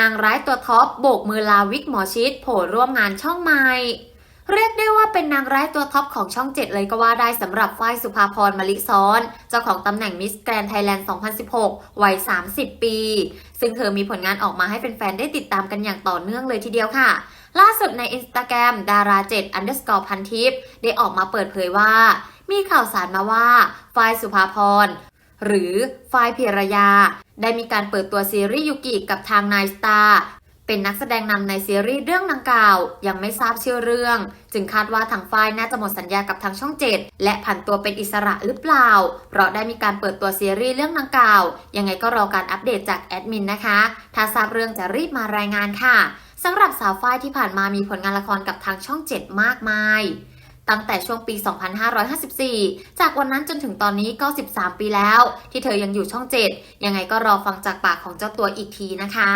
นางร้ายตัวท็อปโบกมือลาวิกหมอชิดโผล่ร่วมงานช่องใหม่เรียกได้ว่าเป็นนางร้ายตัวท็อปของช่อง 7 เลยก็ว่าได้สำหรับฝ้ายสุภาพรมลิซ้อน เจ้าของตำแหน่งมิสแกรนไทยแลนด์ 2016 วัย 30 ปี ซึ่งเธอมีผลงานออกมาให้แฟนๆ ได้ติดตามกันอย่างต่อเนื่องเลยทีเดียวค่ะ ล่าสุดในอินสตาแกรมดารา7 underscore พันทิปได้ออกมาเปิดเผยว่า มีข่าวสารมาว่าฝ้ายสุภาพรหรือฝ้ายเพียรยา ได้มีการเปิดตัวซีรีส์ยูกิกับทางนายสตาร์เป็นนักแสดงนำในซีรีส์เรื่องดังกล่าว ยังไม่ทราบชื่อเรื่อง จึงคาดว่าทางฝ้ายน่าจะหมดสัญญากับทางช่องเจ็ดและผันตัวเป็นอิสระหรือเปล่า เพราะได้มีการเปิดตัวซีรีส์เรื่องดังกล่าว ยังไงก็รอการอัปเดตจากแอดมินนะคะ ถ้าทราบเรื่องจะรีบมารายงานค่ะสำหรับสาวฝ้ายที่ผ่านมามีผลงานละครกับทางช่องเจ็ดมากมาย ตั้งแต่ช่วงปี 2554 จากวันนั้นจนถึงตอนนี้ก็ 13 ปีแล้ว ที่เธอยังอยู่ช่อง 7 ยังไงก็รอฟังจากปากของเจ้าตัวอีกทีนะคะ